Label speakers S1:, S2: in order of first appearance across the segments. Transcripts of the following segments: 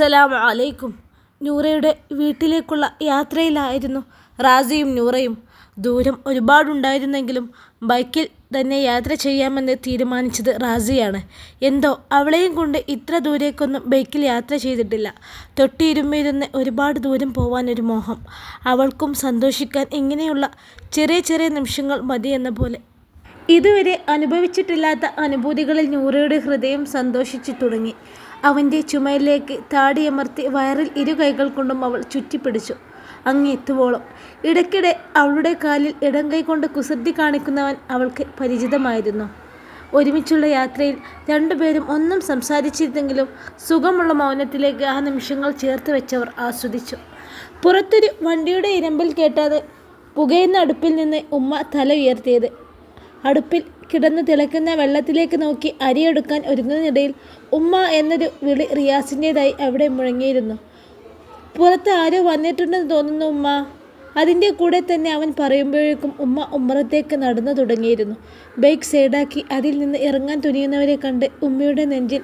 S1: അസ്സലാമു അലൈക്കും. നൂറയുടെ വീട്ടിലേക്കുള്ള യാത്രയിലായിരുന്നു റാസിയും നൂറയും. ദൂരം ഒരുപാടുണ്ടായിരുന്നെങ്കിലും ബൈക്കിൽ തന്നെ യാത്ര ചെയ്യാമെന്ന് തീരുമാനിച്ചത് റാസിയാണ്. എന്തോ അവളെയും കൊണ്ട് ഇത്ര ദൂരേക്കൊന്നും ബൈക്കിൽ യാത്ര ചെയ്തിട്ടില്ല. തൊട്ടിയിരുമ്പിരുന്ന് ഒരുപാട് ദൂരം പോവാൻ ഒരു മോഹം. അവൾക്കും സന്തോഷിക്കാൻ ഇങ്ങനെയുള്ള ചെറിയ ചെറിയ നിമിഷങ്ങൾ മതിയെന്ന പോലെ. ഇതുവരെ അനുഭവിച്ചിട്ടില്ലാത്ത അനുഭൂതികളിൽ നൂറയുടെ ഹൃദയം സന്തോഷിച്ചു തുടങ്ങി. അവന്റെ ചുമയിലേക്ക് താടിയമർത്തി വയറിൽ ഇരു കൈകൾ കൊണ്ടും അവൾ ചുറ്റിപ്പിടിച്ചു. അങ്ങെത്തുവോളം ഇടയ്ക്കിടെ അവളുടെ കാലിൽ ഇടം കൈ കൊണ്ട് കുസൃതി കാണിക്കുന്നവൻ അവൾക്ക് പരിചിതമായിരുന്നു. ഒരുമിച്ചുള്ള യാത്രയിൽ രണ്ടുപേരും ഒന്നും സംസാരിച്ചിരുന്നെങ്കിലും സുഖമുള്ള മൗനത്തിലേക്ക് ആ നിമിഷങ്ങൾ ചേർത്ത് വെച്ചവർ ആസ്വദിച്ചു. പുറത്തൊരു വണ്ടിയുടെ ഇരമ്പിൽ കേട്ടാതെ പുകയുന്ന അടുപ്പിൽ നിന്ന് ഉമ്മ തല ഉയർത്തിയത്. അടുപ്പിൽ കിടന്ന് തിളക്കുന്ന വെള്ളത്തിലേക്ക് നോക്കി അരിയെടുക്കാൻ ഒരുങ്ങുന്നതിനിടയിൽ ഉമ്മ എന്നൊരു വിളി റിയാസിന്റേതായി അവിടെ മുഴങ്ങിയിരുന്നു. പുറത്ത് ആരോ വന്നിട്ടുണ്ടെന്ന് തോന്നുന്നു ഉമ്മ. അതിന്റെ കൂടെ തന്നെ അവൻ പറയുമ്പോഴേക്കും ഉമ്മ ഉമ്മറത്തേക്ക് നടന്നു തുടങ്ങിയിരുന്നു. ബൈക്ക് സൈഡാക്കി അതിൽ നിന്ന് ഇറങ്ങാൻ തുനിയുന്നവരെ കണ്ട് ഉമ്മയുടെ നെഞ്ചിൽ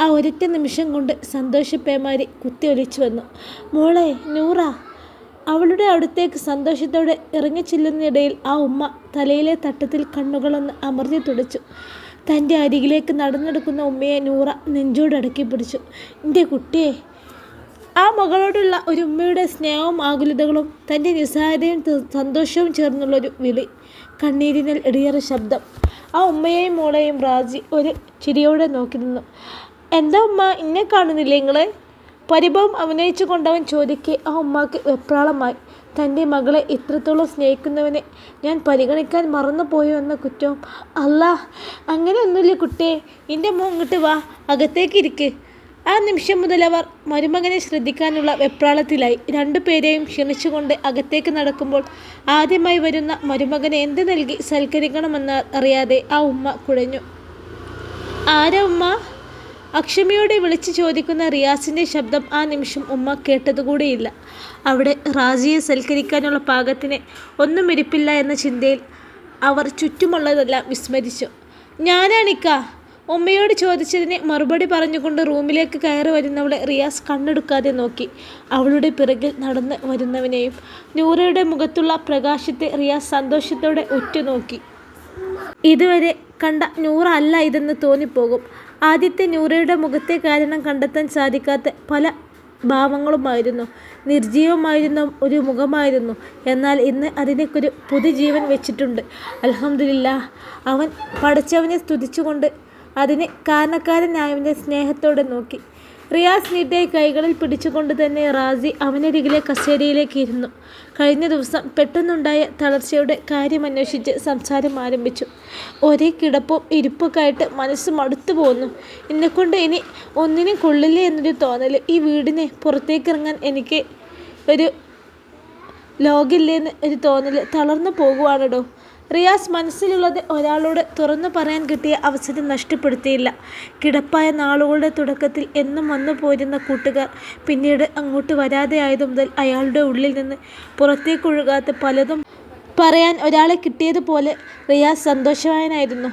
S1: ആ ഒരൊറ്റ നിമിഷം കൊണ്ട് സന്തോഷപ്പേമാരി കുത്തി ഒലിച്ചു വന്നു. മോളെ നൂറ. അവളുടെ അടുത്തേക്ക് സന്തോഷത്തോടെ ഇറങ്ങിച്ചെല്ലുന്നതിനിടയിൽ ആ ഉമ്മ തലയിലെ തട്ടത്തിൽ കണ്ണുകളൊന്ന് അമർത്തി തുടച്ചു. തന്റെ അരികിലേക്ക് നടന്നെടുക്കുന്ന ഉമ്മയെ നൂറ നെഞ്ചോടടക്കി പിടിച്ചു. എന്റെ കുട്ടിയെ ആ മകളോടുള്ള ഒരു ഉമ്മയുടെ സ്നേഹവും ആകുലതകളും തന്റെ നിസ്സാരതയും സന്തോഷവും ചേർന്നുള്ളൊരു വിളി. കണ്ണീരിനൽ ഇടിയറ ശബ്ദം. ആ ഉമ്മയെയും മോളെയും റാജി ഒരു ചിരിയോടെ നോക്കി നിന്നു. എന്താ ഉമ്മ ഇന്നെ കാണുന്നില്ലേ നിങ്ങളെ? പരിഭവം അഭിനയിച്ചു കൊണ്ടവൻ ചോദിക്കെ ആ ഉമ്മാക്ക് വെപ്രാളമായി. തന്റെ മകളെ ഇത്രത്തോളം സ്നേഹിക്കുന്നവനെ ഞാൻ പരിഗണിക്കാൻ മറന്നുപോയോ എന്ന കുറ്റവും? അല്ലാ അങ്ങനെയൊന്നുമില്ല കുട്ടിയെ. എന്റെ മോൻ ഇങ്ങോട്ട് വാ അകത്തേക്ക് ഇരിക്ക്. ആ നിമിഷം മുതൽ അവർ മരുമകനെ ശ്രദ്ധിക്കാനുള്ള വെപ്രാളത്തിലായി. രണ്ടുപേരെയും ക്ഷണിച്ചുകൊണ്ട് അകത്തേക്ക് നടക്കുമ്പോൾ ആദ്യമായി വരുന്ന മരുമകനെ എന്ത് നൽകി സൽക്കരിക്കണമെന്ന് അറിയാതെ ആ ഉമ്മ കുഴഞ്ഞു. ആരാ ഉമ്മ? അക്ഷമയോടെ വിളിച്ചു ചോദിക്കുന്ന റിയാസിന്റെ ശബ്ദം ആ നിമിഷം ഉമ്മ കേട്ടതുകൂടിയില്ല. അവിടെ റാജിയെ സൽക്കരിക്കാനുള്ള പാകത്തിന് ഒന്നും ഇരിപ്പില്ല എന്ന ചിന്തയിൽ അവർ ചുറ്റുമുള്ളതെല്ലാം വിസ്മരിച്ചു. ഞാനാണിക്ക. ഉമ്മയോട് ചോദിച്ചതിനെ മറുപടി പറഞ്ഞുകൊണ്ട് റൂമിലേക്ക് കയറി വരുന്നവളെ റിയാസ് കണ്ണെടുക്കാതെ നോക്കി. അവളുടെ പിറകിൽ നടന്ന് വരുന്നവനെയും നൂറയുടെ മുഖത്തുള്ള പ്രകാശത്തെ റിയാസ് സന്തോഷത്തോടെ ഉറ്റുനോക്കി. ഇതുവരെ കണ്ട നൂറ അല്ല ഇതെന്ന് തോന്നിപ്പോകും. ആദ്യത്തെ നൂറയുടെ മുഖത്തെ കാരണം കണ്ടെത്താൻ സാധിക്കാത്ത പല ഭാവങ്ങളുമായിരുന്നു. നിർജീവമായിരുന്ന ഒരു മുഖമായിരുന്നു. എന്നാൽ ഇന്ന് അതിനൊരു പുതുജീവൻ വെച്ചിട്ടുണ്ട്. അലഹമില്ല അവൻ പഠിച്ചവനെ സ്തുതിച്ചുകൊണ്ട് അതിന് കാരണക്കാരനായവന്റെ സ്നേഹത്തോടെ നോക്കി. റിയാസ് നിന്റെ കൈകളിൽ പിടിച്ചുകൊണ്ട് തന്നെ റാസി അവനരികിലെ കസേരയിലേക്ക് ഇരുന്നു. കഴിഞ്ഞ ദിവസം പെട്ടെന്നുണ്ടായ തളർച്ചയുടെ കാര്യമന്വേഷിച്ച് സംസാരം ആരംഭിച്ചു. ഒരേ കിടപ്പും ഇരിപ്പൊക്കെ ആയിട്ട് മനസ്സ് മടുത്തു പോകുന്നു എന്നെക്കൊണ്ട് ഇനി ഒന്നിനും കൊള്ളില്ലേ എന്നൊരു തോന്നൽ ഈ വീടിനെ പുറത്തേക്കിറങ്ങാൻ എനിക്ക് ഒരു ലോകില്ലേന്ന് ഒരു തോന്നൽ തളർന്നു പോകുവാണെടോ. റിയാസ് മനസ്സിലുള്ളത് ഒരാളോട് തുറന്നു പറയാൻ കിട്ടിയ അവസരം നഷ്ടപ്പെടുത്തിയില്ല. കിടപ്പായ നാളുകളുടെ തുടക്കത്തിൽ എന്നും വന്നു പോരുന്ന കൂട്ടുകാർ പിന്നീട് അങ്ങോട്ട് വരാതെയായതു മുതൽ അയാളുടെ ഉള്ളിൽ നിന്ന് പുറത്തേക്കൊഴുകാത്ത പലതും പറയാൻ ഒരാളെ കിട്ടിയതുപോലെ റിയാസ് സന്തോഷവാനായിരുന്നു.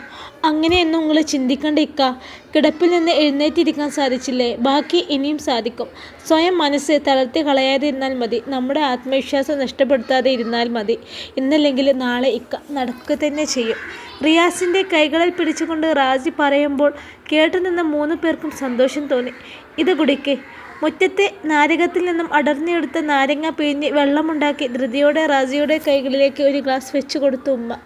S1: അങ്ങനെയൊന്നും നിങ്ങൾ ചിന്തിക്കേണ്ട ഇക്ക. കിടപ്പിൽ നിന്ന് എഴുന്നേറ്റിരിക്കാൻ സാധിച്ചില്ലേ? ബാക്കി ഇനിയും സാധിക്കും. സ്വയം മനസ്സ് തളർത്തി കളയാതെ ഇരുന്നാൽ മതി. നമ്മുടെ ആത്മവിശ്വാസം നഷ്ടപ്പെടുത്താതെ ഇരുന്നാൽ മതി. ഇന്നല്ലെങ്കിൽ നാളെ ഇക്ക നടക്കുക തന്നെ ചെയ്യും. റിയാസിന്റെ കൈകളിൽ പിടിച്ചുകൊണ്ട് റാജി പറയുമ്പോൾ കേട്ടുനിന്ന മൂന്ന് പേർക്കും സന്തോഷം തോന്നി. ഇത് കുടിക്ക്. മുറ്റത്തെ നാരകത്തിൽ നിന്നും അടർന്നെടുത്ത നാരങ്ങ പിഴിഞ്ഞ് വെള്ളമുണ്ടാക്കി ധൃതിയോടെ റാജിയുടെ കൈകളിലേക്ക് ഒരു ഗ്ലാസ് വെച്ചു കൊടുത്തു ഉമ്മ.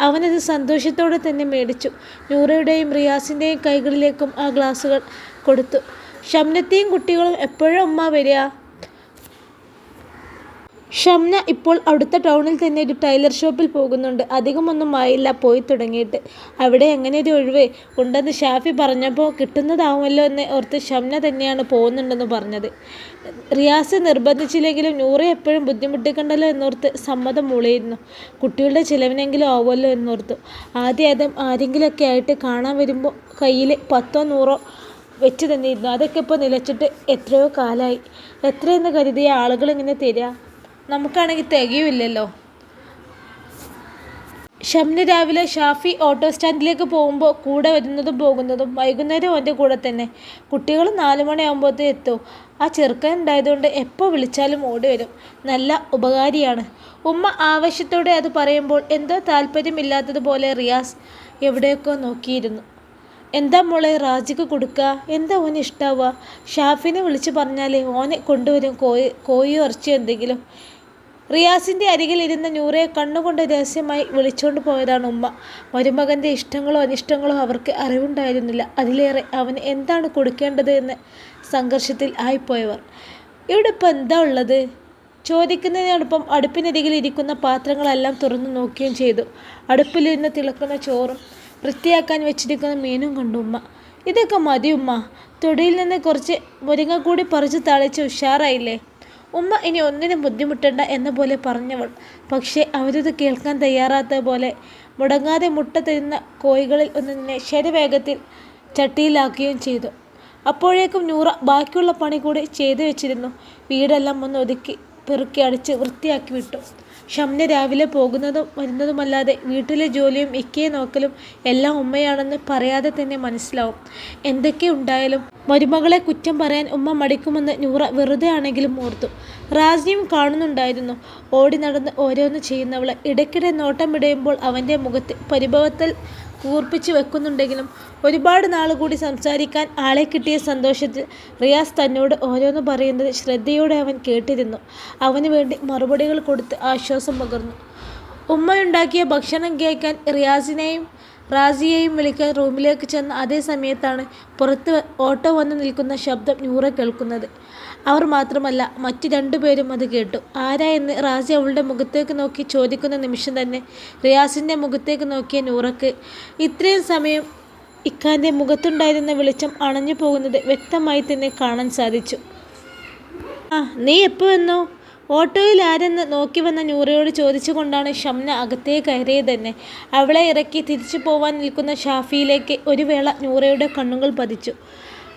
S1: അവനത് സന്തോഷത്തോടെ തന്നെ മേടിച്ചു. നൂറയുടെയും റിയാസിന്റെയും കൈകളിലേക്കും ആ ഗ്ലാസുകൾ കൊടുത്തു. ഷംനത്തെയും കുട്ടികളും എപ്പോഴും ഉമ്മ വരിക? ഷംന ഇപ്പോൾ അടുത്ത ടൗണിൽ തന്നെ ഒരു ടൈലർ ഷോപ്പിൽ പോകുന്നുണ്ട്. അധികമൊന്നും ആയില്ല പോയി തുടങ്ങിയിട്ട്. അവിടെ എങ്ങനെ ഒരു ഒഴിവ്? ഉണ്ടെന്ന് ഷാഫി പറഞ്ഞപ്പോൾ കിട്ടുന്നതാവുമല്ലോ എന്ന് ഓർത്ത് ഷംന തന്നെയാണ് പോകുന്നുണ്ടെന്ന് പറഞ്ഞത്. റിയാസ് നിർബന്ധിച്ചില്ലെങ്കിലും നൂറെ എപ്പോഴും ബുദ്ധിമുട്ടിക്കണ്ടല്ലോ എന്നോർത്ത് സമ്മതം മൂളിയിരുന്നു. കുട്ടികളുടെ ചിലവിനെങ്കിലും ആവുമല്ലോ എന്നോർത്തു. ആദ്യം അതും ആരെങ്കിലുമൊക്കെ ആയിട്ട് കാണാൻ വരുമ്പോൾ കയ്യിൽ പത്തോ നൂറോ വെച്ച് തന്നിരുന്നു. അതൊക്കെ ഇപ്പോൾ നിലച്ചിട്ട് എത്രയോ കാലമായി എത്രയെന്ന് കരുതിയ ആളുകൾ ഇങ്ങനെ തരിക നമുക്കാണെങ്കിൽ തികയുമില്ലല്ലോ. ഷംന രാവിലെ ഷാഫി ഓട്ടോ സ്റ്റാൻഡിലേക്ക് പോകുമ്പോൾ കൂടെ വരുന്നതും പോകുന്നതും വൈകുന്നേരം അവന്റെ കൂടെ തന്നെ. കുട്ടികൾ നാല് മണിയാകുമ്പോഴത്തേ എത്തും. ആ ചെറുക്കൻ ഉണ്ടായതുകൊണ്ട് എപ്പോൾ വിളിച്ചാലും ഓടി വരും. നല്ല ഉപകാരിയാണ്. ഉമ്മ ആവശ്യത്തോടെ അത് പറയുമ്പോൾ എന്തോ താല്പര്യമില്ലാത്തതുപോലെ റിയാസ് എവിടെയൊക്കെ നോക്കിയിരുന്നു. എന്താ മോളെ റാജിക്ക് കൊടുക്കുക? എന്താ ഓന് ഇഷ്ടാവുക? ഷാഫിനെ വിളിച്ച് പറഞ്ഞാലേ ഓനെ കൊണ്ടുവരും കോഴി കോഴിയോ ഇറച്ചി എന്തെങ്കിലും? റിയാസിന്റെ അരികിൽ ഇരുന്ന നൂറയെ കണ്ണുകൊണ്ട് രഹസ്യമായി വിളിച്ചുകൊണ്ട് പോയതാണ് ഉമ്മ. മരുമകന്റെ ഇഷ്ടങ്ങളോ അനിഷ്ടങ്ങളോ അവർക്ക് അറിവുണ്ടായിരുന്നില്ല. അതിലേറെ അവന് എന്താണ് കൊടുക്കേണ്ടത് എന്ന് സംഘർഷത്തിൽ ആയിപ്പോയവർ. ഇവിടെ ഇപ്പോൾ എന്താ ഉള്ളത്? ചോദിക്കുന്നതിനോടൊപ്പം അടുപ്പിനരികിൽ ഇരിക്കുന്ന പാത്രങ്ങളെല്ലാം തുറന്നു നോക്കുകയും ചെയ്തു. അടുപ്പിലിരുന്ന് തിളക്കുന്ന ചോറും വൃത്തിയാക്കാൻ വെച്ചിരിക്കുന്ന മീനും കണ്ടു ഉമ്മ. ഇതൊക്കെ മതി ഉമ്മ. തൊടിയിൽ നിന്ന് കുറച്ച് മുരിങ്ങ കൂടി പറിച്ച് തളിച്ച് ഉഷാറായില്ലേ? ഉമ്മ ഇനി ഒന്നിനും ബുദ്ധിമുട്ടണ്ട എന്ന പോലെ പറഞ്ഞവൾ. പക്ഷേ അവരത് കേൾക്കാൻ തയ്യാറാത്ത പോലെ മുടങ്ങാതെ മുട്ട തരുന്ന കോഴികളിൽ ഒന്നിനെ ശരവേഗത്തിൽ ചട്ടിയിലാക്കുകയും ചെയ്തു. അപ്പോഴേക്കും നൂറ ബാക്കിയുള്ള പണി കൂടി ചെയ്തു വെച്ചിരുന്നു. വീടെല്ലാം ഒന്ന് ഒതുക്കി പെറുക്കി അടിച്ച് വൃത്തിയാക്കി വിട്ടു. ഷംന രാവിലെ പോകുന്നതും വരുന്നതുമല്ലാതെ വീട്ടിലെ ജോലിയും ഇക്കയെ നോക്കലും എല്ലാം ഉമ്മയാണെന്ന് പറയാതെ തന്നെ മനസ്സിലാവും. എന്തൊക്കെ ഉണ്ടായാലും മരുമകളെ കുറ്റം പറയാൻ ഉമ്മ മടിക്കുമെന്ന് നൂറ വെറുതെ ആണെങ്കിലും ഓർത്തു. റാസിയും കാണുന്നുണ്ടായിരുന്നു. ഓടി നടന്ന് ഓരോന്ന് ചെയ്യുന്നവളെ ഇടയ്ക്കിടെ നോട്ടം ഇടയുമ്പോൾ അവന്റെ മുഖത്ത് പരിഭവത്തിൽ കൂർപ്പിച്ച് വെക്കുന്നുണ്ടെങ്കിലും ഒരുപാട് നാൾ കൂടി സംസാരിക്കാൻ ആളെ കിട്ടിയ സന്തോഷത്തിൽ റിയാസ് തന്നോട് ഓരോന്ന് പറയുന്നത് ശ്രദ്ധയോടെ അവൻ കേട്ടിരുന്നു. അവന് വേണ്ടി മറുപടികൾ കൊടുത്ത് ആശ്വാസം പകർന്നു. ഉമ്മയുണ്ടാക്കിയ ഭക്ഷണം കേൾക്കാൻ റിയാസിനെയും റാസിയെയും വിളിക്കാൻ റൂമിലേക്ക് ചെന്ന അതേ സമയത്താണ് പുറത്ത് ഓട്ടോ വന്ന് നിൽക്കുന്ന ശബ്ദം നൂറ കേൾക്കുന്നത്. അവർ മാത്രമല്ല മറ്റു രണ്ടുപേരും അത് കേട്ടു. ആരാ എന്ന് റാസി അവളുടെ മുഖത്തേക്ക് നോക്കി ചോദിക്കുന്ന നിമിഷം തന്നെ റിയാസിന്റെ മുഖത്തേക്ക് നോക്കിയ നൂറക്ക് ഇത്രയും സമയം ഇക്കാന്റെ മുഖത്തുണ്ടായിരുന്ന വെളിച്ചം അണഞ്ഞു പോകുന്നത് വ്യക്തമായി തന്നെ കാണാൻ സാധിച്ചു. ആ നീ എപ്പോൾ വന്നു? ഓട്ടോയിൽ ആരെന്ന് നോക്കി വന്ന നൂറയോട് ചോദിച്ചുകൊണ്ടാണ് ഷംന അകത്തേ കയറിയത് തന്നെ അവളെ ഇറക്കി തിരിച്ചു പോവാൻ നിൽക്കുന്ന ഷാഫിയിലേക്ക് ഒരു വേള നൂറയുടെ കണ്ണുകൾ പതിച്ചു.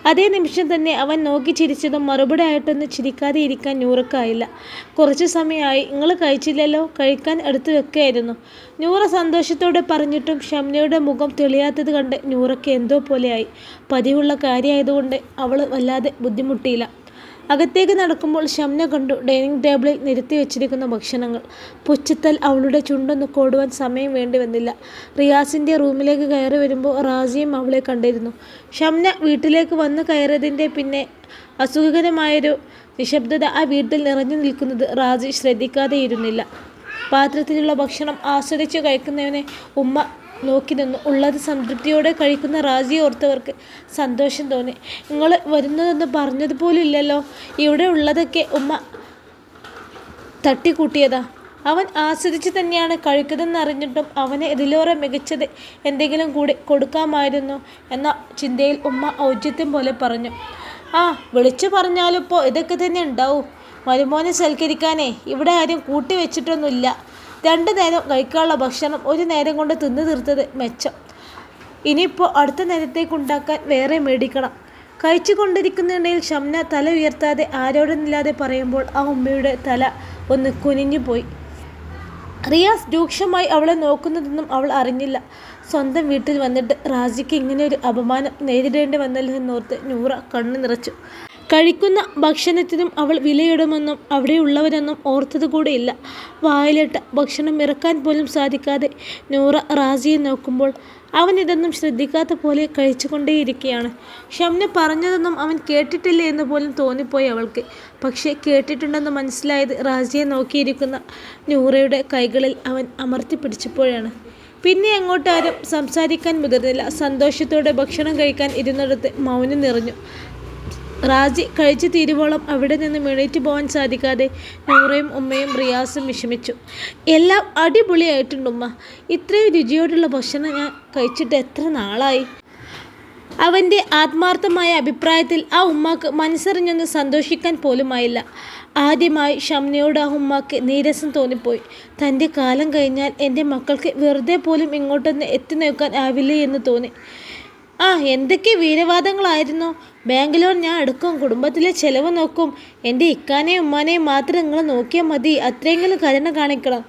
S1: അതേ നിമിഷം തന്നെ അവൻ നോക്കി ചിരിച്ചതും മറുപടി ആയിട്ടൊന്ന് ചിരിക്കാതെ ഇരിക്കാൻ നൂറക്കായില്ല. കുറച്ച് സമയമായി നിങ്ങൾ കഴിച്ചില്ലല്ലോ? കഴിക്കാൻ എടുത്തു വെക്കുകയായിരുന്നു നൂറ സന്തോഷത്തോടെ പറഞ്ഞിട്ടും ഷംനയുടെ മുഖം തെളിയാത്തത് കണ്ട് നൂറയ്ക്ക് എന്തോ പോലെയായി. പതിവുള്ള കാര്യമായതുകൊണ്ട് അവൾ വല്ലാതെ ബുദ്ധിമുട്ടിയില്ല. അകത്തേക്ക് നടക്കുമ്പോൾ ഷംന കണ്ടു ഡൈനിങ് ടേബിളിൽ നിരത്തി വെച്ചിരിക്കുന്ന ഭക്ഷണങ്ങൾ. പുച്ചത്തൽ അവളുടെ ചുണ്ടൊന്ന് കോടുവാൻ സമയം വേണ്ടി വന്നില്ല റിയാസിന്റെ റൂമിലേക്ക് കയറി വരുമ്പോൾ റാസിയും അവളെ കണ്ടിരുന്നു. ഷംന വീട്ടിലേക്ക് വന്നു കയറിയതിന്റെ പിന്നെ അസുഖകരമായൊരു നിശബ്ദത ആ വീട്ടിൽ നിറഞ്ഞു നിൽക്കുന്നത് റാസി ശ്രദ്ധിക്കാതെയിരുന്നില്ല. പാത്രത്തിലുള്ള ഭക്ഷണം ആസ്വദിച്ച് കഴിക്കുന്നവനെ ഉമ്മ നോക്കി നിന്നു. ഉള്ളത് സംതൃപ്തിയോടെ കഴിക്കുന്ന റാജിയെ ഓർത്തവർക്ക് സന്തോഷം തോന്നി. നിങ്ങൾ വരുന്നതെന്ന് പറഞ്ഞതുപോലും ഇല്ലല്ലോ ഇവിടെ ഉള്ളതൊക്കെ ഉമ്മ തട്ടിക്കൂട്ടിയതാ. അവൻ ആസ്വദിച്ച് തന്നെയാണ് കഴിക്കുന്നതെന്ന് അറിഞ്ഞിട്ടും അവന് ഇതിലേറെ മികച്ചത് എന്തെങ്കിലും കൂടി കൊടുക്കാമായിരുന്നു എന്ന ചിന്തയിൽ ഉമ്മ ഔചിത്യം പോലെ പറഞ്ഞു. ആ വിളിച്ചു പറഞ്ഞാലിപ്പോൾ ഇതൊക്കെ തന്നെ ഉണ്ടാവും. മരുമോനെ സൽക്കരിക്കാനേ. ഇവിടെ ആരും കൂട്ടി വെച്ചിട്ടൊന്നുമില്ല. രണ്ട് നേരം കഴിക്കാനുള്ള ഭക്ഷണം ഒരു നേരം കൊണ്ട് തിന്നു തീർത്തത് മെച്ചം. ഇനിയിപ്പോൾ അടുത്ത നേരത്തേക്ക് ഉണ്ടാക്കാൻ വേറെ മേടിക്കണം. കഴിച്ചു കൊണ്ടിരിക്കുന്നുണ്ടെങ്കിൽ ഷംന തല ഉയർത്താതെ ആരോടൊന്നില്ലാതെ പറയുമ്പോൾ ആ ഉമ്മയുടെ തല ഒന്ന് കുനിഞ്ഞു പോയി. റിയാസ് രൂക്ഷമായി അവളെ നോക്കുന്നതൊന്നും അവൾ അറിഞ്ഞില്ല. സ്വന്തം വീട്ടിൽ വന്നിട്ട് റാജിക്ക് ഇങ്ങനെ ഒരു അപമാനം നേരിടേണ്ടി വന്നല്ലോ എന്നോർത്ത് നൂറ കണ്ണു നിറച്ചു. കഴിക്കുന്ന ഭക്ഷണത്തിനും അവൾ വിലയിടുമെന്നും അവിടെയുള്ളവരൊന്നും ഓർത്തത് കൂടെയില്ല വായിലിട്ട് ഭക്ഷണം ഇറക്കാൻ പോലും സാധിക്കാതെ നൂറ റാജിയെ നോക്കുമ്പോൾ അവൻ ഇതൊന്നും ശ്രദ്ധിക്കാത്ത പോലെ കഴിച്ചുകൊണ്ടേയിരിക്കുകയാണ്. ഷംന പറഞ്ഞതൊന്നും അവൻ കേട്ടിട്ടില്ല എന്ന് പോലും തോന്നിപ്പോയി അവൾക്ക്. പക്ഷേ കേട്ടിട്ടുണ്ടെന്ന് മനസ്സിലായത് റാജിയെ നോക്കിയിരിക്കുന്ന നൂറയുടെ കൈകളിൽ അവൻ അമർത്തി പിടിച്ചപ്പോഴാണ്. പിന്നെ അങ്ങോട്ടാരും സംസാരിക്കാൻ മുതിർന്നില്ല. സന്തോഷത്തോടെ ഭക്ഷണം കഴിക്കാൻ ഇരുന്നിടത്ത് മൗനം നിറഞ്ഞു. റാജി കഴിച്ചു തീരുവോളം അവിടെ നിന്ന് എണീറ്റ് പോകാൻ സാധിക്കാതെ നൂറയും ഉമ്മയും റിയാസും വിഷമിച്ചു. എല്ലാം അടിപൊളിയായിട്ടുണ്ട് ഉമ്മ. ഇത്രയും രുചിയോടുള്ള ഭക്ഷണം ഞാൻ കഴിച്ചിട്ട് എത്ര നാളായി? അവന്റെ ആത്മാർത്ഥമായ അഭിപ്രായത്തിൽ ആ ഉമ്മാക്ക് മനസ്സറിഞ്ഞൊന്ന് സന്തോഷിക്കാൻ പോലുമായില്ല. ആദ്യമായി ഷംനയോട് ആ ഉമ്മാക്ക് നീരസം തോന്നിപ്പോയി. തന്റെ കാലം കഴിഞ്ഞാൽ എന്റെ മക്കൾക്ക് വെറുതെ പോലും ഇങ്ങോട്ടൊന്ന് എത്തി നോക്കാൻ ആവില്ലേ? എന്ന് തോന്നി. ആ എന്തൊക്കെ വീരവാദങ്ങളായിരുന്നു? ബാങ്ക് ലോൺ ഞാൻ എടുക്കും കുടുംബത്തിലെ ചെലവ് നോക്കും. എന്റെ ഇക്കാനെയും ഉമ്മാനെയും മാത്രം നിങ്ങൾ നോക്കിയാൽ മതി. അത്രയെങ്കിലും കരുണ കാണിക്കണം.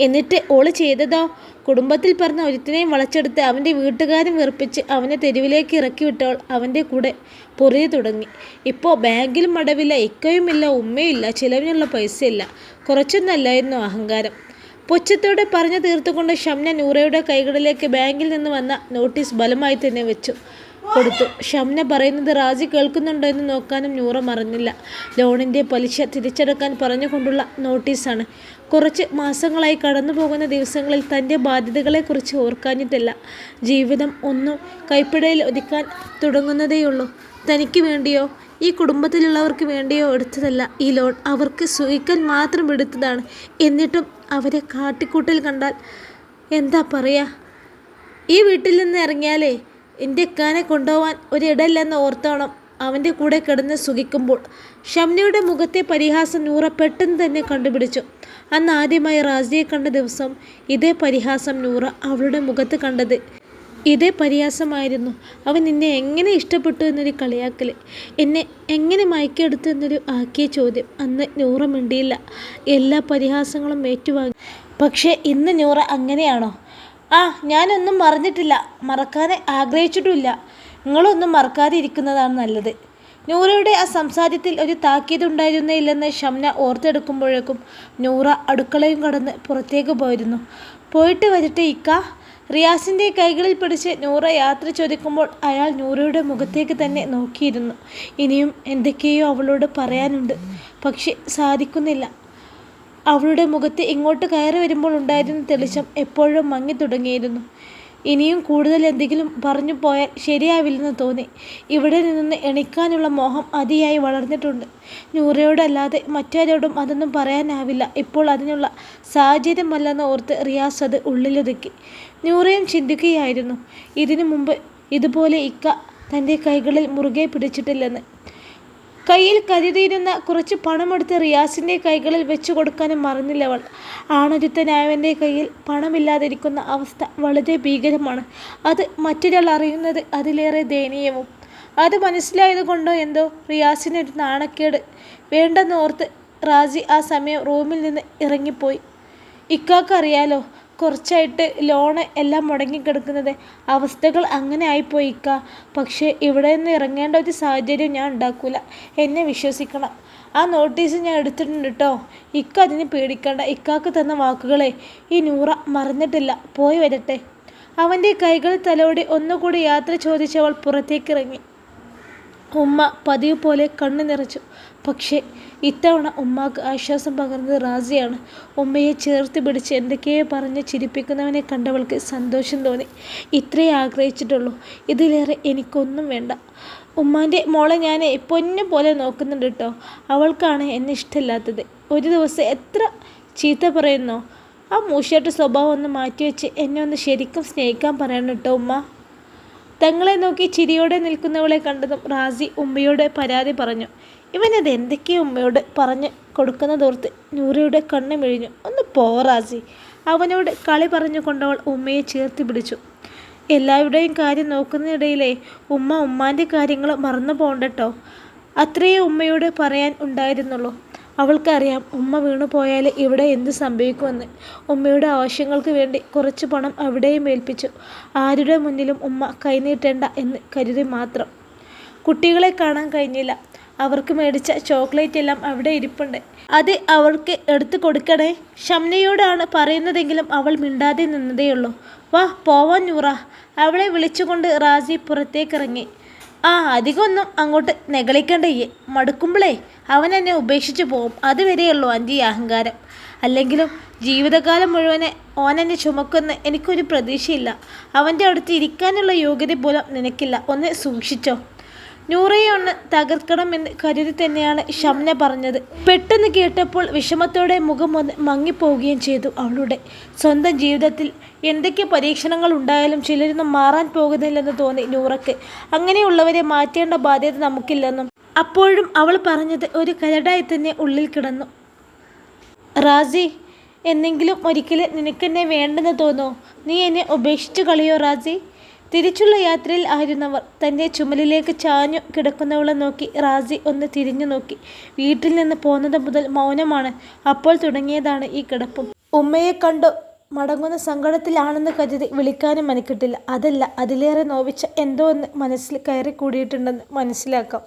S1: എന്നിട്ട് ഓൾ ചെയ്തതോ? കുടുംബത്തിൽ പറഞ്ഞ ഒരുത്തിനെയും വളച്ചെടുത്ത് അവന്റെ വീട്ടുകാരും വെറുപ്പിച്ച് അവനെ തെരുവിലേക്ക് ഇറക്കി വിട്ടവൾ അവന്റെ കൂടെ പൊറിയ തുടങ്ങി. ഇപ്പോൾ ബാങ്കിലും അടവില്ല ഇക്കയുമില്ല ഉമ്മയുമില്ല ചിലവിനുള്ള പൈസയില്ല. കുറച്ചൊന്നല്ലായിരുന്നു അഹങ്കാരം. പുച്ഛത്തോടെ പറഞ്ഞു തീർത്തുകൊണ്ട് ഷംന നൂറയുടെ കൈകളിലേക്ക് ബാങ്കിൽ നിന്ന് വന്ന നോട്ടീസ് ബലമായി തന്നെ വെച്ചു. കൊടുത്തു. ഷംന പറയുന്നത് റാജി കേൾക്കുന്നുണ്ടോ എന്ന് നോക്കാനും നൂറ മറന്നില്ല. ലോണിന്റെ പലിശ തിരിച്ചടക്കാൻ പറഞ്ഞുകൊണ്ടുള്ള നോട്ടീസാണ്. കുറച്ച് മാസങ്ങളായി കടന്നു പോകുന്ന ദിവസങ്ങളിൽ തന്റെ ബാധ്യതകളെക്കുറിച്ച് ഓർക്കാഞ്ഞിട്ടില്ല. ജീവിതം ഒന്നും കൈപ്പിടയിൽ ഒതുക്കാൻ തുടങ്ങുന്നതേയുള്ളൂ. തനിക്ക് വേണ്ടിയോ ഈ കുടുംബത്തിലുള്ളവർക്ക് വേണ്ടിയോ എടുത്തതല്ല. ഈ ലോൺ അവർക്ക് സുഖിക്കാൻ മാത്രം എടുത്തതാണ്. എന്നിട്ടും അവരെ കാട്ടിക്കൂട്ടിൽ കണ്ടാൽ എന്താ പറയുക ഈ വീട്ടിൽ നിന്ന് ഇറങ്ങിയാലേ എന്റെ ഇക്കാനെ കൊണ്ടുപോകാൻ ഒരിടല്ലെന്ന് ഓർത്തോണം അവന്റെ കൂടെ കിടന്ന് സുഖിക്കുമ്പോൾ. ഷംനയുടെ മുഖത്തെ പരിഹാസം നൂറ പെട്ടെന്ന് തന്നെ കണ്ടുപിടിച്ചു. അന്ന് ആദ്യമായി റാസിയെ കണ്ട ദിവസം ഇതേ പരിഹാസം നൂറ അവളുടെ മുഖത്ത് കണ്ടത്. ഇതേ പരിഹാസമായിരുന്നു അവൻ എന്നെ എങ്ങനെ ഇഷ്ടപ്പെട്ടു എന്നൊരു കളിയാക്കൽ എന്നെ എങ്ങനെ മയക്കെടുത്തു എന്നൊരു ആക്കിയ ചോദ്യം അന്ന് നൂറ മിണ്ടിയില്ല. എല്ലാ പരിഹാസങ്ങളും ഏറ്റുവാങ്ങി. പക്ഷേ ഇന്ന് നൂറ അങ്ങനെയാണോ? ആ ഞാനൊന്നും മറന്നിട്ടില്ല. മറക്കാൻ ആഗ്രഹിച്ചിട്ടുമില്ല. നിങ്ങളൊന്നും മറക്കാതെ ഇരിക്കുന്നതാണ് നല്ലത്. നൂറയുടെ ആ സംസാരത്തിൽ ഒരു താക്കീതുണ്ടായിരുന്നേ ഇല്ലെന്ന് ഷംന ഓർത്തെടുക്കുമ്പോഴേക്കും നൂറ അടുക്കളയും കടന്ന് പുറത്തേക്ക് പോയിരുന്നു. പോയിട്ട് വരട്ടെ ഇക്ക. റിയാസിന്റെ കൈകളിൽ പിടിച്ച് നൂറ യാത്ര ചോദിക്കുമ്പോൾ അയാൾ നൂറയുടെ മുഖത്തേക്ക് തന്നെ നോക്കിയിരുന്നു. ഇനിയും എന്തൊക്കെയോ അവളോട് പറയാനുണ്ട്. പക്ഷെ സാധിക്കുന്നില്ല. അവളുടെ മുഖത്ത് ഇങ്ങോട്ട് കയറി വരുമ്പോൾ ഉണ്ടായിരുന്ന തെളിച്ചം എപ്പോഴും മങ്ങി തുടങ്ങിയിരുന്നു. ഇനിയും കൂടുതൽ എന്തെങ്കിലും പറഞ്ഞു പോയാൽ ശരിയാവില്ലെന്ന് തോന്നി. ഇവിടെ നിന്ന് എണിക്കാനുള്ള മോഹം അതിയായി വളർന്നിട്ടുണ്ട്. നൂറയോടല്ലാതെ മറ്റാരോടും അതൊന്നും പറയാനാവില്ല. ഇപ്പോൾ അതിനുള്ള സാഹചര്യമല്ലെന്ന് ഓർത്ത് റിയാസ് അത് ഉള്ളിലൊതുക്കി നൂറയും ചിന്തിക്കുകയായിരുന്നു. ഇതിനു മുമ്പ് ഇതുപോലെ ഇക്ക തന്റെ കൈകളിൽ മുറുകെ പിടിച്ചിട്ടില്ലെന്ന്. കയ്യിൽ കരുതിയിരുന്ന കുറച്ച് പണമെടുത്ത് റിയാസിന്റെ കൈകളിൽ വെച്ചു കൊടുക്കാനും മറന്നില്ലവൾ ആണൊരുത്തനായവന്റെ കയ്യിൽ പണമില്ലാതിരിക്കുന്ന അവസ്ഥ വളരെ ഭീകരമാണ്. അത് മറ്റൊരാൾ അറിയുന്നത് അതിലേറെ ദയനീയവും. അത് മനസ്സിലായത് കൊണ്ടോ എന്തോ റിയാസിനൊരു നാണക്കേട് വേണ്ടെന്നോർത്ത് റാജി ആ സമയം റൂമിൽ നിന്ന് ഇറങ്ങിപ്പോയി. ഇക്കാക്കറിയാലോ കുറച്ചായിട്ട് ലോണ് എല്ലാം മുടങ്ങിക്കിടക്കുന്നത് അവസ്ഥകൾ അങ്ങനെ ആയിപ്പോയി പക്ഷേ ഇവിടെ നിന്ന് ഇറങ്ങേണ്ട ഒരു സാഹചര്യം ഞാൻ ഉണ്ടാക്കൂല. എന്നെ വിശ്വസിക്കണം. ആ നോട്ടീസ് ഞാൻ എടുത്തിട്ടുണ്ട് കേട്ടോ ഇക്ക അതിന് പേടിക്കണ്ട. ഇക്കാക്ക് തന്ന വാക്കുകളെ ഈ നൂറ മറന്നിട്ടില്ല. പോയി വരട്ടെ. അവന്റെ കൈകൾ തലോടി ഒന്നുകൂടി യാത്ര ചോദിച്ചവൾ പുറത്തേക്കിറങ്ങി. ഉമ്മ പതിവ് പോലെ കണ്ണു നിറച്ചു. പക്ഷേ ഇത്തവണ ഉമ്മാക്ക് ആശ്വാസം പകർന്നത് റാസിയാണ്. ഉമ്മയെ ചേർത്ത് പിടിച്ച് എന്തൊക്കെയോ പറഞ്ഞ് ചിരിപ്പിക്കുന്നവനെ കണ്ടവൾക്ക് സന്തോഷം തോന്നി. ഇത്രയേ ആഗ്രഹിച്ചിട്ടുള്ളൂ. ഇതിലേറെ എനിക്കൊന്നും വേണ്ട. ഉമ്മാന്റെ മോളെ ഞാൻ പൊന്നു പോലെ നോക്കുന്നുണ്ട് കേട്ടോ അവൾക്കാണ് എന്നെ ഇഷ്ടമില്ലാത്തത്. ഒരു ദിവസം എത്ര ചീത്ത പറയുന്നോ? ആ മൂശയുടെ സ്വഭാവം ഒന്ന് മാറ്റിവെച്ച് എന്നെ ഒന്ന് ശരിക്കും സ്നേഹിക്കാൻ പറയണം കേട്ടോ ഉമ്മ. തങ്ങളെ നോക്കി ചിരിയോടെ നിൽക്കുന്നവളെ കണ്ടതും റാസി ഉമ്മയോട് പരാതി പറഞ്ഞു. ഇവനത് എന്തൊക്കെയോ ഉമ്മയോട് പറഞ്ഞ് കൊടുക്കുന്നതോർത്ത് നൂറയുടെ കണ്ണ് മിഴിഞ്ഞു. ഒന്ന് പോ റാസി. അവനോട് കളി പറഞ്ഞു കൊണ്ടവൾ ഉമ്മയെ ചേർത്ത് പിടിച്ചു. എല്ലാവരുടെയും കാര്യം നോക്കുന്നതിനിടയിലെ ഉമ്മ ഉമ്മാന്റെ കാര്യങ്ങൾ മറന്നു പോകണ്ടട്ടോ അത്രയേ ഉമ്മയോട് പറയാൻ ഉണ്ടായിരുന്നുള്ളൂ. അവൾക്കറിയാം ഉമ്മ വീണു പോയാൽ ഇവിടെ എന്ത് സംഭവിക്കുമെന്ന്. ഉമ്മയുടെ ആവശ്യങ്ങൾക്ക് വേണ്ടി കുറച്ച് പണം അവിടെയും ഏൽപ്പിച്ചു. ആരുടെ മുന്നിലും ഉമ്മ കൈനീട്ടേണ്ട എന്ന് കരുതി മാത്രം. കുട്ടികളെ കാണാൻ കഴിഞ്ഞില്ല. അവർക്ക് മേടിച്ച ചോക്ലേറ്റ് എല്ലാം അവിടെ ഇരിപ്പുണ്ട്. അത് അവൾക്ക് എടുത്തു കൊടുക്കണേ. ഷംനയോടാണ് പറയുന്നതെങ്കിലും അവൾ മിണ്ടാതെ നിന്നതേയുള്ളൂ. വാ പോവാൻ നൂറ. അവളെ വിളിച്ചുകൊണ്ട് റാജി പുറത്തേക്കിറങ്ങി. ആ അധികമൊന്നും അങ്ങോട്ട് നെകളിക്കണ്ടയ്യേ. മടുക്കുമ്പോഴേ അവൻ എന്നെ ഉപേക്ഷിച്ച് പോകും അതുവരെയുള്ളൂ അന്റെ ഈ അഹങ്കാരം. അല്ലെങ്കിലും ജീവിതകാലം മുഴുവനെ ഓൻ എന്നെ ചുമക്കുന്ന എനിക്കൊരു പ്രതീക്ഷയില്ല. അവന്റെ അടുത്ത് ഇരിക്കാനുള്ള യോഗ്യത പോലും നിനക്കില്ല. ഒന്ന് സൂക്ഷിച്ചോ. നൂറയെ ഒന്ന് തകർക്കണമെന്ന് കരുതി തന്നെയാണ് ഷംന പറഞ്ഞത്. പെട്ടെന്ന് കേട്ടപ്പോൾ വിഷമത്തോടെ മുഖം വന്ന് മങ്ങിപ്പോവുകയും ചെയ്തു അവളുടെ. സ്വന്തം ജീവിതത്തിൽ എന്തൊക്കെ പരീക്ഷണങ്ങൾ ഉണ്ടായാലും ചിലരൊന്നും മാറാൻ പോകുന്നില്ലെന്ന് തോന്നി നൂറയ്ക്ക് അങ്ങനെയുള്ളവരെ മാറ്റേണ്ട ബാധ്യത നമുക്കില്ലെന്നും അപ്പോഴും അവൾ പറഞ്ഞത് ഒരു കരടായി തന്നെ ഉള്ളിൽ കിടന്നു. റാസി എന്നെങ്കിലും ഒരിക്കലും നിനക്കെന്നെ വേണ്ടെന്ന് തോന്നോ? നീ എന്നെ ഉപേക്ഷിച്ച് കളിയോ റാസി? തിരിച്ചുള്ള യാത്രയിൽ ആയിരുന്നവർ തന്റെ ചുമലിലേക്ക് ചാഞ്ഞു കിടക്കുന്നവളെ നോക്കി റാസി ഒന്ന് തിരിഞ്ഞു നോക്കി. വീട്ടിൽ നിന്ന് പോന്നത് മുതൽ മൗനമാണ്. അപ്പോൾ തുടങ്ങിയതാണ് ഈ കിടപ്പും. ഉമ്മയെ കണ്ടു മടങ്ങുന്ന സങ്കടത്തിലാണെന്ന് കരുതി വിളിക്കാനും മനക്കിട്ടില്ല. അതല്ല അതിലേറെ നോവിച്ച എന്തോ ഒന്ന് മനസ്സിൽ കയറി കൂടിയിട്ടുണ്ടെന്ന് മനസ്സിലാക്കാം.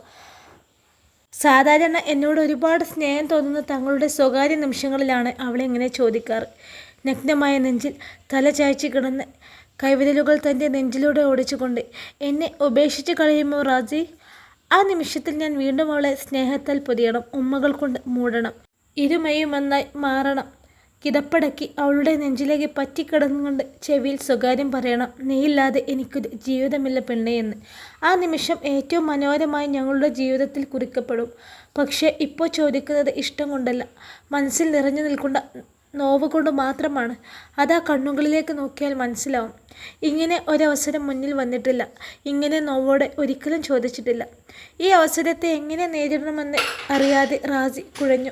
S1: സാധാരണ എന്നോട് ഒരുപാട് സ്നേഹം തോന്നുന്ന തങ്ങളുടെ സ്വകാര്യ നിമിഷങ്ങളിലാണ് അവളെ ഇങ്ങനെ ചോദിക്കാറ്. നഗ്നമായ നെഞ്ചിൽ തല ചായച്ച് കിടന്ന് കൈവിരലുകൾ തന്റെ നെഞ്ചിലൂടെ ഓടിച്ചുകൊണ്ട് എന്നെ ഉപേക്ഷിച്ച് കളയുമോ റാജി ആ നിമിഷത്തിൽ ഞാൻ വീണ്ടും അവളെ സ്നേഹത്താൽ പൊതിയണം ഉമ്മകൾ കൊണ്ട് മൂടണം ഇരുമയും ഒന്നായി മാറണം. കിതപ്പടക്കി അവളുടെ നെഞ്ചിലേക്ക് പറ്റിക്കിടന്നുകൊണ്ട് ചെവിയിൽ സ്വകാര്യം പറയണം നീയില്ലാതെ എനിക്കൊരു ജീവിതമില്ല പെണ്ണേ എന്ന്. ആ നിമിഷം ഏറ്റവും മനോഹരമായി ഞങ്ങളുടെ ജീവിതത്തിൽ കുറിക്കപ്പെടും. പക്ഷേ ഇപ്പോൾ ചോദിക്കുന്നത് ഇഷ്ടം കൊണ്ടല്ല. മനസ്സിൽ നിറഞ്ഞു നിൽക്കുന്ന നോവ് കൊണ്ട് മാത്രമാണ്. അതാ കണ്ണുകളിലേക്ക് നോക്കിയാൽ മനസ്സിലാവും. ഇങ്ങനെ ഒരവസരം മുന്നിൽ വന്നിട്ടില്ല. ഇങ്ങനെ നോവോടെ ഒരിക്കലും ചോദിച്ചിട്ടില്ല. ഈ അവസരത്തെ എങ്ങനെ നേരിടണമെന്ന് അറിയാതെ റാസി കുഴഞ്ഞു.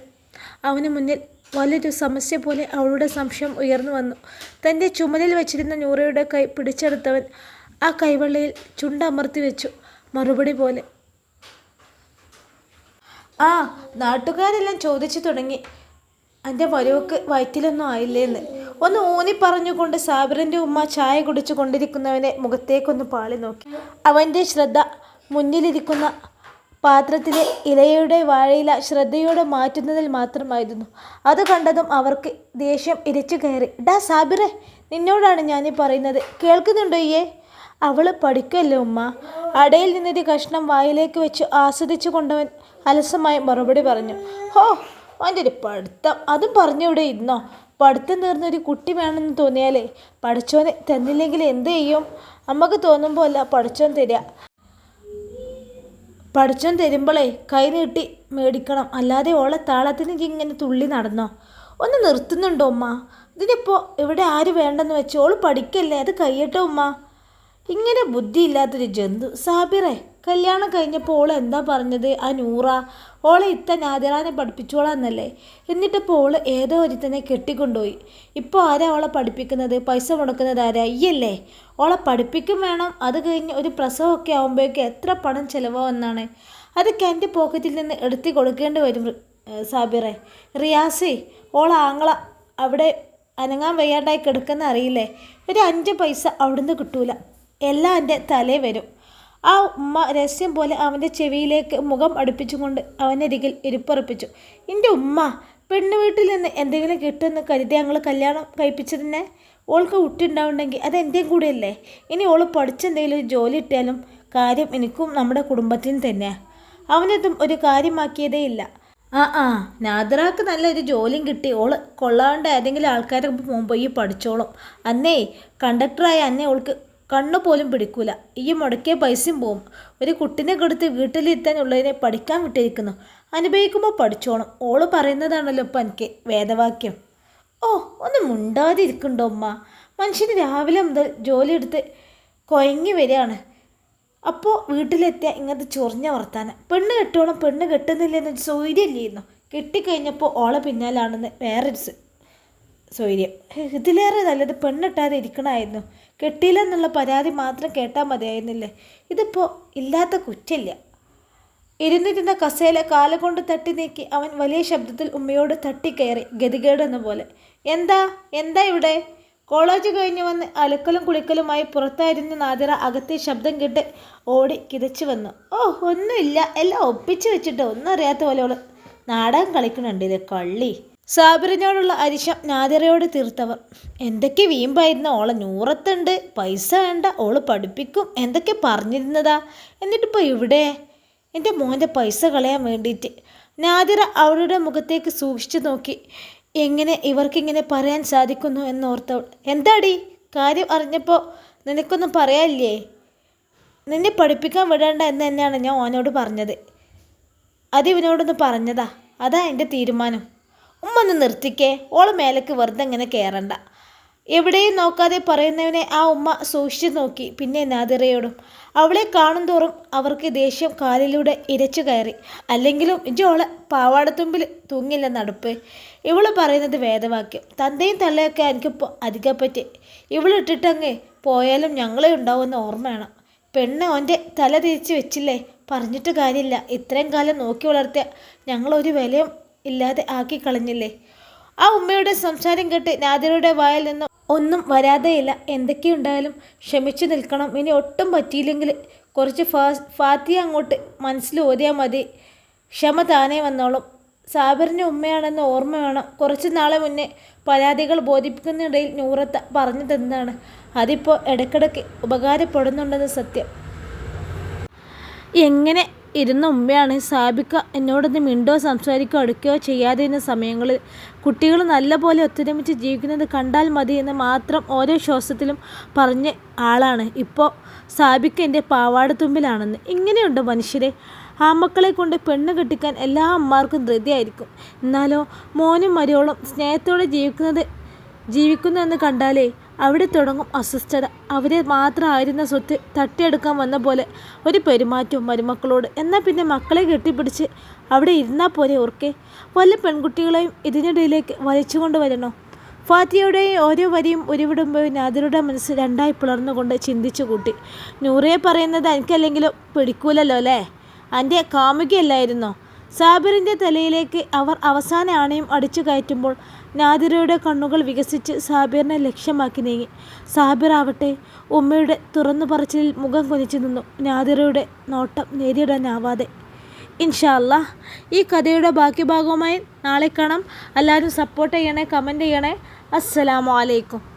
S1: അവന് മുന്നിൽ വലിയൊരു സമസ്യ പോലെ അവളുടെ സംശയം ഉയർന്നു വന്നു. തന്റെ ചുമലിൽ വെച്ചിരുന്ന നൂറയുടെ കൈ പിടിച്ചെടുത്തവൻ ആ കൈവെള്ളയിൽ ചുണ്ടമർത്തി വെച്ചു. മറുപടി പോലെ. ആ നാട്ടുകാരെല്ലാം ചോദിച്ചു തുടങ്ങി. എന്റെ വരവൊക്കെ വയറ്റിലൊന്നും ആയില്ലേന്ന്. ഒന്ന് ഊന്നി പറഞ്ഞുകൊണ്ട് സാബിറിന്റെ ഉമ്മ ചായ കുടിച്ചു കൊണ്ടിരിക്കുന്നവനെ മുഖത്തേക്കൊന്ന് പാളി നോക്കി. അവന്റെ ശ്രദ്ധ മുന്നിലിരിക്കുന്ന പാത്രത്തിലെ ഇലയുടെ വാഴയില ശ്രദ്ധയോടെ മാറ്റുന്നതിൽ മാത്രമായിരുന്നു. അത് കണ്ടതും അവർക്ക് ദേഷ്യം ഇരച്ചു കയറി. ഡാ സാബിറെ നിന്നോടാണ് ഞാൻ പറയുന്നത്. കേൾക്കുന്നുണ്ടോ ഈയേ അവൾ പഠിക്കല്ലേ ഉമ്മ? അടയിൽ നിന്നൊരു കഷ്ണം വായിലേക്ക് വെച്ച് ആസ്വദിച്ചു കൊണ്ടവൻ അലസമായി മറുപടി പറഞ്ഞു. ഹോ അവന്റെ ഒരു പഠിത്തം. അതും പറഞ്ഞിവിടെ ഇരുന്നോ പഠിത്തം തീർന്നൊരു കുട്ടി വേണമെന്ന് തോന്നിയാലേ? പഠിച്ചോനെ തന്നില്ലെങ്കിൽ എന്ത് ചെയ്യും? അമ്മയ്ക്ക് തോന്നുമ്പോൾ അല്ല പഠിച്ചോൻ തരിക. പഠിച്ചോൻ തരുമ്പോളേ കൈ നീട്ടി മേടിക്കണം. അല്ലാതെ ഓളെ താളത്തിന് ഇങ്ങനെ തുള്ളി നടന്നോ? ഒന്ന് നിർത്തുന്നുണ്ടോ ഉമ്മ? ഇതിനിപ്പോൾ ഇവിടെ ആര് വേണ്ടെന്ന് വെച്ച് ഓൾ പഠിക്കല്ലേ? അത് കഴിയട്ടെ ഉമ്മ. ഇങ്ങനെ ബുദ്ധിയില്ലാത്തൊരു ജന്തു. സാബിറെ കല്യാണം കഴിഞ്ഞപ്പോൾ ഓൾ എന്താ പറഞ്ഞത്? ആ നൂറ ഓളെ ഇത്ത നാദിറാനെ പഠിപ്പിച്ചോളാന്നല്ലേ? എന്നിട്ടിപ്പോൾ ഓൾ ഏതോ ഒരുത്തനെ കെട്ടിക്കൊണ്ടുപോയി. ഇപ്പോൾ ആരാ ഓളെ പഠിപ്പിക്കുന്നത്? പൈസ മുടക്കുന്നത് ആരാ? ഈയല്ലേ ഓളെ പഠിപ്പിക്കും വേണം. അത് കഴിഞ്ഞ് ഒരു പ്രസവമൊക്കെ ആകുമ്പോഴേക്കും എത്ര പണം ചിലവാവെന്നാണ് അതൊക്കെ എന്റെ പോക്കറ്റിൽ നിന്ന് എടുത്തി കൊടുക്കേണ്ടി വരും സാബിറെ. റിയാസേ ഓളെ ആങ്ങള അവിടെ അനങ്ങാൻ വയ്യാണ്ടായി കിടക്കുന്ന അറിയില്ലേ? ഒരു അഞ്ച് പൈസ അവിടുന്ന് കിട്ടൂല. എല്ലാം എന്റെ തലേ വരും. ആ ഉമ്മ രഹസ്യം പോലെ അവന്റെ ചെവിയിലേക്ക് മുഖം അടുപ്പിച്ചുകൊണ്ട് അവനരികിൽ ഇരിപ്പറപ്പിച്ചു. എന്റെ ഉമ്മ പെണ്ണു വീട്ടിൽ നിന്ന് എന്തെങ്കിലും കിട്ടുമെന്ന് കരുതി ഞങ്ങൾ കല്യാണം കഴിപ്പിച്ചതിനെ? ഓൾക്ക് കുട്ടിയുണ്ടാവുണ്ടെങ്കിൽ അത് എന്റെയും കൂടെയല്ലേ? ഇനി ഓൾ പഠിച്ചെന്തെങ്കിലും ഒരു ജോലി ഇട്ടാലും കാര്യം എനിക്കും നമ്മുടെ കുടുംബത്തിനും തന്നെയാണ് അവനതും ഒരു കാര്യമാക്കിയതേ ഇല്ല. ആ ആ നാദറാക്ക് നല്ലൊരു ജോലിയും കിട്ടി. ഓൾ കൊള്ളാണ്ട് ഏതെങ്കിലും ആൾക്കാരെ പോകുമ്പോൾ ഈ പഠിച്ചോളും. അന്നേ കണ്ടക്ടറായ അന്നേ ഓൾക്ക് കണ്ണു പോലും പിടിക്കൂല. ഈ മുടക്കിയ പൈസയും പോവും. ഒരു കുട്ടിനെ കൊടുത്ത് വീട്ടിലിരുത്താനുള്ളതിനെ പഠിക്കാൻ വിട്ടിരിക്കുന്നു അനുഭവിക്കുമ്പോൾ പഠിച്ചോണം. ഓൾ പറയുന്നതാണല്ലോ ഇപ്പം എനിക്ക് വേദവാക്യം. ഓ ഒന്ന് മുണ്ടാതിരിക്കണ്ടോ ഉമ്മ? മനുഷ്യന് രാവിലെ മുതൽ ജോലിയെടുത്ത് കൊയങ്ങി വരികയാണ്. അപ്പോൾ വീട്ടിലെത്തിയ ഇങ്ങനത്തെ ചൊറിഞ്ഞ വർത്താനം. പെണ്ണ് കെട്ടോളം പെണ്ണ് കെട്ടുന്നില്ലെന്ന് സൗര്യമില്ലായിരുന്നു കെട്ടിക്കഴിഞ്ഞപ്പോൾ ഓളെ പിന്നാലാണെന്ന് വേറൊരു സൗര്യം ഇതിലേറെ നല്ലത് പെണ്ണിട്ടാതെ ഇരിക്കണമായിരുന്നു. കെട്ടിയില്ലെന്നുള്ള പരാതി മാത്രം കേട്ടാൽ മതിയായിരുന്നില്ലേ? ഇതിപ്പോൾ ഇല്ലാത്ത കുറ്റില്ല ഇരുന്നിരുന്ന കസേല കാലുകൊണ്ട് തട്ടി നീക്കി അവൻ വലിയ ശബ്ദത്തിൽ ഉമ്മയോട് തട്ടിക്കയറി ഗതികേടെന്ന പോലെ. എന്താ? എന്താ ഇവിടെ? കോളേജ് കഴിഞ്ഞ് വന്ന് അലക്കലും കുളിക്കലുമായി പുറത്തായിരുന്ന നാദിറ. അകത്തെ ശബ്ദം കേട്ട് ഓടി കിതച്ചു വന്നു. ഓ ഒന്നുമില്ല. എല്ലാം ഒപ്പിച്ച് വെച്ചിട്ട് ഒന്നും അറിയാത്ത പോലെ അവൾ നാടകം കളിക്കണുണ്ട് ഇത് കള്ളി. സാബിറിനോടുള്ള അരിശം നാദിറയോട് തീർത്തവർ. എന്തൊക്കെ വീമ്പായിരുന്ന ഓളെ നൂറത്തുണ്ട് പൈസ വേണ്ട ഓൾ പഠിപ്പിക്കും എന്തൊക്കെ പറഞ്ഞിരുന്നതാ? എന്നിട്ടിപ്പോൾ ഇവിടെ? എന്റെ മോന്റെ പൈസ കളയാൻ വേണ്ടിയിട്ട് നാദിറ അവളുടെ മുഖത്തേക്ക് സൂക്ഷിച്ചു നോക്കി. എങ്ങനെ ഇവർക്കിങ്ങനെ പറയാൻ സാധിക്കുന്നു എന്നോർത്തവൾ. എന്താടി? കാര്യം അറിഞ്ഞപ്പോൾ നിനക്കൊന്നും പറയാനില്ലേ? നിന്നെ പഠിപ്പിക്കാൻ വിടേണ്ട എന്ന് തന്നെയാണ് ഞാൻ ഓനോട് പറഞ്ഞത്. അത് ഇവനോടൊന്ന് പറഞ്ഞതാ. അതാ എന്റെ തീരുമാനം. ഉമ്മ ഒന്ന് നിർത്തിക്കേ. ഓൾ മേലേക്ക് വെറുതെ ഇങ്ങനെ കയറണ്ട എവിടെയും നോക്കാതെ പറയുന്നവനെ ആ ഉമ്മ സൂക്ഷിച്ചു നോക്കി. പിന്നെ നാദിറയോടും അവളെ കാണും തോറും അവർക്ക് ദേഷ്യം കാലിലൂടെ ഇരച്ചു കയറി. അല്ലെങ്കിലും ഇജോളെ പാവാടത്തുമ്പിൽ തൂങ്ങില്ല നടപ്പ്. ഇവൾ പറയുന്നത് വേദവാക്യം. തന്തയും തള്ളയൊക്കെ എനിക്കിപ്പോൾ അധികപ്പറ്റി. ഇവളിട്ടിട്ടങ്ങ് പോയാലും ഞങ്ങളെ ഉണ്ടാവുമെന്ന് ഓർമ്മ വേണം. പെണ്ണ് ഓന്റെ തല തിരിച്ച് വെച്ചില്ലേ? പറഞ്ഞിട്ട് കാര്യമില്ല. ഇത്രയും കാലം നോക്കി വളർത്തിയ ഞങ്ങളൊരു വിലയും ഇല്ലാതെ ആക്കി കളഞ്ഞില്ലേ ആ ഉമ്മയുടെ സംസാരം കേട്ട് നാദിറയുടെ വായിൽ നിന്നും ഒന്നും വരാതെയില്ല. എന്തൊക്കെയുണ്ടായാലും ക്ഷമിച്ചു നിൽക്കണം. ഇനി ഒട്ടും പറ്റിയില്ലെങ്കിൽ കുറച്ച് ഫാ ഫാത്തിയ അങ്ങോട്ട് മനസ്സിൽ ഓതിയാൽ മതി. ക്ഷമ താനേ വന്നോളും. സാബിറിന്റെ ഉമ്മയാണെന്ന് ഓർമ്മ വേണം. കുറച്ച് നാളെ മുന്നേ പരാതികൾ ബോധിപ്പിക്കുന്നതിനിടയിൽ നൂറത്ത പറഞ്ഞു തന്നതാണ്. അതിപ്പോൾ ഇടയ്ക്കിടയ്ക്ക് ഉപകാരപ്പെടുന്നുണ്ടെന്ന് സത്യം. എങ്ങനെ ഇരുന്ന ഉമ്മയാണ് സാബിക്ക എന്നോടൊന്ന് മിണ്ടോ സംസാരിക്കോ അടുക്കുകയോ ചെയ്യാതിരുന്ന സമയങ്ങളിൽ. കുട്ടികൾ നല്ലപോലെ ഒത്തൊരുമിച്ച് ജീവിക്കുന്നത് കണ്ടാൽ മതി എന്ന് മാത്രം ഓരോ ശ്വാസത്തിലും പറഞ്ഞ ആളാണ്. ഇപ്പോൾ സാബിക്ക എന്റെ പാവാടത്തുമ്പിലാണെന്ന് ഇങ്ങനെയുണ്ട് മനുഷ്യരെ? ആമക്കളെ കൊണ്ട് പെണ്ണ് കെട്ടിക്കാൻ എല്ലാ അമ്മമാർക്കും ധൃതിയായിരിക്കും. എന്നാലോ മോനും മരിയോളും സ്നേഹത്തോടെ ജീവിക്കുന്നത് ജീവിക്കുന്നു എന്ന് കണ്ടാലേ അവിടെ തുടങ്ങും അസ്വസ്ഥത. അവരെ മാത്രമായിരുന്ന സ്വത്ത് തട്ടിയെടുക്കാൻ വന്ന പോലെ ഒരു പെരുമാറ്റവും മരുമക്കളോട്. എന്നാൽ പിന്നെ മക്കളെ കെട്ടിപ്പിടിച്ച് അവിടെ ഇരുന്നാൽ പോലെ ഓർക്കെ വല്ല പെൺകുട്ടികളെയും ഇതിനിടയിലേക്ക് വലിച്ചുകൊണ്ട് വരണോ? ഫാത്തിയയുടെയും ഓരോ വരിയും ഉരുവിടുമ്പോൾ നാദിറുടെ മനസ്സ് രണ്ടായി പിളർന്നുകൊണ്ട് ചിന്തിച്ചു കൂട്ടി. നൂറയെ പറയുന്നത് എനിക്കല്ലെങ്കിലും പിടിക്കൂലല്ലോ അല്ലേ? എന്റെ കാമുകയല്ലായിരുന്നോ? സാബിറിന്റെ തലയിലേക്ക് അവർ അവസാന ആണയും അടിച്ചു കയറ്റുമ്പോൾ നാദിറയുടെ കണ്ണുകൾ വികസിച്ച് സാബിറിനെ ലക്ഷ്യമാക്കി നീങ്ങി. സാബിർ ആവട്ടെ ഉമ്മയുടെ തുറന്നു പറച്ചിലിൽ മുഖം കൊതിച്ചു നിന്നു. നാദിറയുടെ നോട്ടം നേരിടാനാവാതെ. ഇൻഷാല്ല ഈ കഥയുടെ ബാക്കി ഭാഗവുമായി നാളെ കാണാം. എല്ലാവരും സപ്പോർട്ട് ചെയ്യണേ കമന്റ് ചെയ്യണേ. അസ്സലാമു അലൈക്കും.